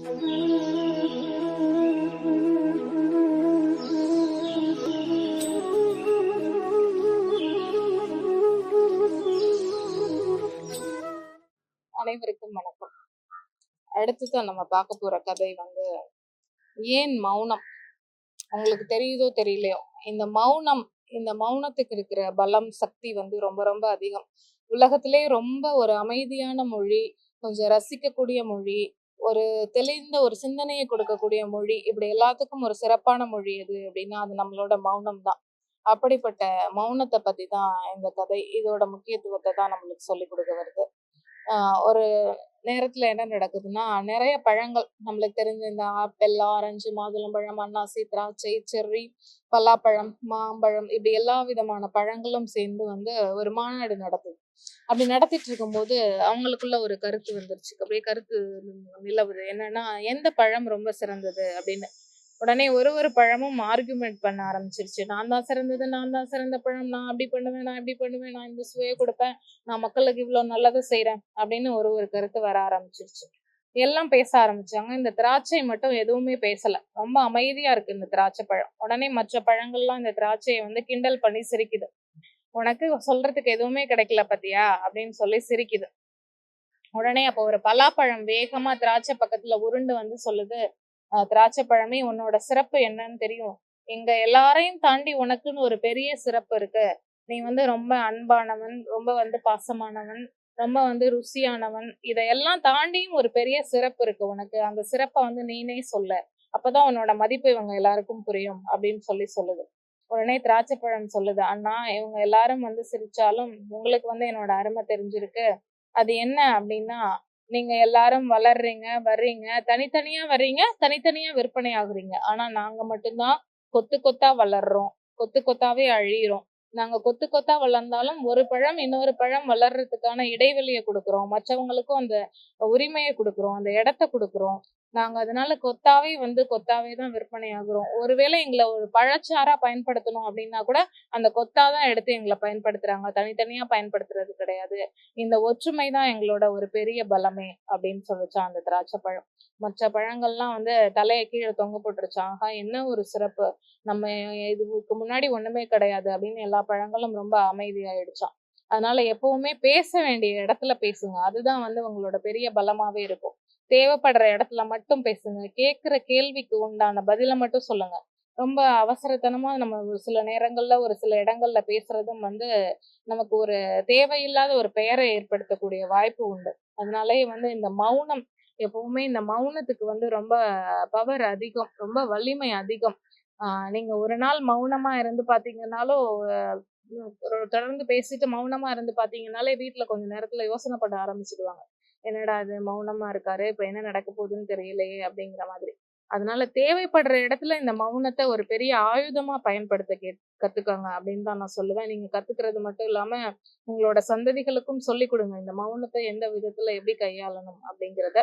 அனைவருக்கும் வணக்கம். அடுத்ததான் நம்ம பார்க்க போற கதை வந்து ஏன் மௌனம்? உங்களுக்கு தெரியுதோ தெரியலையோ? இந்த மௌனம் இந்த மௌனத்துக்கு இருக்கிற பலம் சக்தி வந்து ரொம்ப ரொம்ப அதிகம். உலகத்திலே ரொம்ப ஒரு அமைதியான மொழி கொஞ்சம் ரசிக்கக்கூடிய மொழி ஒரு தெளிந்த ஒரு சிந்தனையை கொடுக்கக்கூடிய மொழி. இப்படி எல்லாத்துக்கும் ஒரு சிறப்பான மொழி எது அப்படின்னா அது நம்மளோட மௌனம் தான். அப்படிப்பட்ட மௌனத்தை பத்தி தான் இந்த கதை. இதோட முக்கியத்துவத்தை தான் நம்மளுக்கு சொல்லி கொடுக்க வருது. ஒரு நேரத்துல என்ன நடக்குதுன்னா நிறைய பழங்கள் நம்மளுக்கு தெரிஞ்ச இந்த ஆப்பிள் ஆரஞ்சு மாதுளம்பழம் அன்னாசி திராட்சை செர்ரி பல்லாப்பழம் மாம்பழம் இப்படி எல்லா விதமான பழங்களும் சேர்ந்து வந்து ஒரு மாநாடு நடக்குது அப்படி நடத்திட்டு இருக்கும்போது அவங்களுக்குள்ள ஒரு கருத்து வந்துருச்சு. அப்படியே கருத்து நிலவுது. என்னன்னா எந்த பழம் ரொம்ப சிறந்தது? அப்படின்னு. உடனே ஒரு ஒரு பழமும் ஆர்குமெண்ட் பண்ண ஆரம்பிச்சிருச்சு. நான் தான் சிறந்தது நான் தான் சிறந்த பழம். நான் அப்படி பண்ணுவேன் நான் இப்படி பண்ணுவேன். நான் இந்த சுவையை கொடுப்பேன். நான் மக்களுக்கு இவ்வளவு நல்லதை செய்யறேன் அப்படின்னு ஒரு ஒரு கருத்து வர ஆரம்பிச்சிருச்சு. எல்லாம் பேச ஆரம்பிச்சாங்க. இந்த திராட்சை மட்டும் எதுவுமே பேசல. ரொம்ப அமைதியா இருக்கு இந்த திராட்சை பழம். உடனே மற்ற பழங்கள்லாம் இந்த திராட்சையை வந்து கிண்டல் பண்ணி சிரிக்குது. உனக்கு சொல்றதுக்கு எதுவுமே கிடைக்கல பாத்தியா? அப்படின்னு சொல்லி சிரிக்குது. உடனே அப்போ ஒரு பலாப்பழம் வேகமா திராட்சை பக்கத்துல உருண்டு வந்து சொல்லுது திராட்சை பழமே உன்னோட சிறப்பு என்னன்னு தெரியும். எங்க எல்லாரையும் தாண்டி உனக்குன்னு ஒரு பெரிய சிறப்பு இருக்கு. நீ வந்து ரொம்ப அன்பானவன் ரொம்ப வந்து பாசமானவன் ரொம்ப வந்து ருசியானவன். இதையெல்லாம் தாண்டியும் ஒரு பெரிய சிறப்பு இருக்கு உனக்கு. அந்த சிறப்பை வந்து நீனே சொல்ல. அப்பதான் உன்னோட மதிப்பு இவங்க எல்லாருக்கும் புரியும். அப்படின்னு சொல்லி சொல்லுது. உடனே திராட்சை பழம் சொல்லுது அண்ணா இவங்க எல்லாரும் வந்து சிரிச்சாலும் உங்களுக்கு வந்து என்னோட அருமை தெரிஞ்சிருக்கு. அது என்ன அப்படின்னா நீங்க எல்லாரும் வளர்றீங்க வர்றீங்க தனித்தனியா வர்றீங்க தனித்தனியா விற்பனை ஆகுறீங்க. ஆனா நாங்க மட்டும்தான் கொத்து கொத்தா வளர்றோம் கொத்து கொத்தாவே அழியிறோம். நாங்க கொத்து கொத்தா வளர்ந்தாலும் ஒரு பழம் இன்னொரு பழம் வளர்றதுக்கான இடைவெளியை கொடுக்குறோம். மற்றவங்களுக்கும் அந்த உரிமையை கொடுக்குறோம். அந்த இடத்த கொடுக்குறோம். நாங்க அதனால கொத்தாவே வந்து கொத்தாவே தான் விற்பனை ஆகுறோம் ஒருவேளை எங்களை ஒரு பழச்சாரா பயன்படுத்தணும் அப்படின்னா கூட அந்த கொத்தாதான் எடுத்து எங்களை பயன்படுத்துறாங்க. தனித்தனியா பயன்படுத்துறது கிடையாது. இந்த ஒற்றுமை தான் எங்களோட ஒரு பெரிய பலமே அப்படின்னு சொல்லிச்சான் அந்த திராட்சை பழம். மற்ற பழங்கள்லாம் வந்து தலையை கீழே தொங்க போட்டுருச்சான் ஆஹா என்ன ஒரு சிறப்பு. நம்ம இதுக்கு முன்னாடி ஒண்ணுமே கிடையாது அப்படின்னு எல்லா பழங்களும் ரொம்ப அமைதியாயிடுச்சான் அதனால எப்பவுமே பேச வேண்டிய இடத்துல பேசுங்க. அதுதான் வந்து உங்களோட பெரிய பலமாவே இருக்கும். தேவைப்படுற இடத்துல மட்டும் பேசுங்க. கேட்குற கேள்விக்கு உண்டான பதிலை மட்டும் சொல்லுங்க. ரொம்ப அவசரத்தனமா நம்ம ஒரு சில நேரங்கள்ல ஒரு சில இடங்கள்ல பேசுறதும் வந்து நமக்கு ஒரு தேவையில்லாத ஒரு பெயரை ஏற்படுத்தக்கூடிய வாய்ப்பு உண்டு. அதனாலயே வந்து இந்த மௌனம் எப்பவுமே இந்த மௌனத்துக்கு வந்து ரொம்ப பவர் அதிகம் ரொம்ப வலிமை அதிகம். நீங்க ஒரு நாள் மௌனமா இருந்து பாத்தீங்கன்னாலும் ஒரு தொடர்ந்து பேசிட்டு மௌனமா இருந்து பாத்தீங்கன்னாலே வீட்டுல கொஞ்ச நேரத்துல யோசனை பண்ண ஆரம்பிச்சிடுவாங்க. என்னடா அது மௌனமா இருக்காரு இப்ப என்ன நடக்க போகுதுன்னு தெரியலையே அப்படிங்கிற மாதிரி. அதனால தேவைப்படுற இடத்துல இந்த மௌனத்தை ஒரு பெரிய ஆயுதமா பயன்படுத்த கே கத்துக்கோங்க அப்படின்னு தான் நான் சொல்லுவேன். நீங்க கத்துக்கிறது மட்டும் இல்லாம உங்களோட சந்ததிகளுக்கும் சொல்லி கொடுங்க இந்த மௌனத்தை எந்த விதத்துல எப்படி கையாளணும் அப்படிங்கிறத.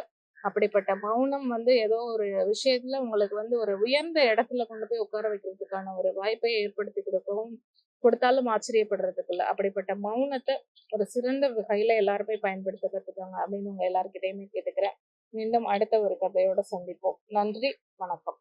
அப்படிப்பட்ட மௌனம் வந்து ஏதோ ஒரு விஷயத்துல உங்களுக்கு வந்து ஒரு உயர்ந்த இடத்துல கொண்டு போய் உட்கார வைக்கிறதுக்கான ஒரு வாய்ப்பை ஏற்படுத்தி கொடுக்கவும் கொடுத்தாலும் ஆச்சரியப்படுறதுக்கு இல்லை அப்படிப்பட்ட மௌனத்தை ஒரு சிறந்த வகையில எல்லாருமே பயன்படுத்த கத்துக்காங்க அப்படின்னு உங்க எல்லாருக்கிட்டையுமே கேட்டுக்கிறேன். மீண்டும் அடுத்த ஒரு கதையோட சந்திப்போம். நன்றி வணக்கம்.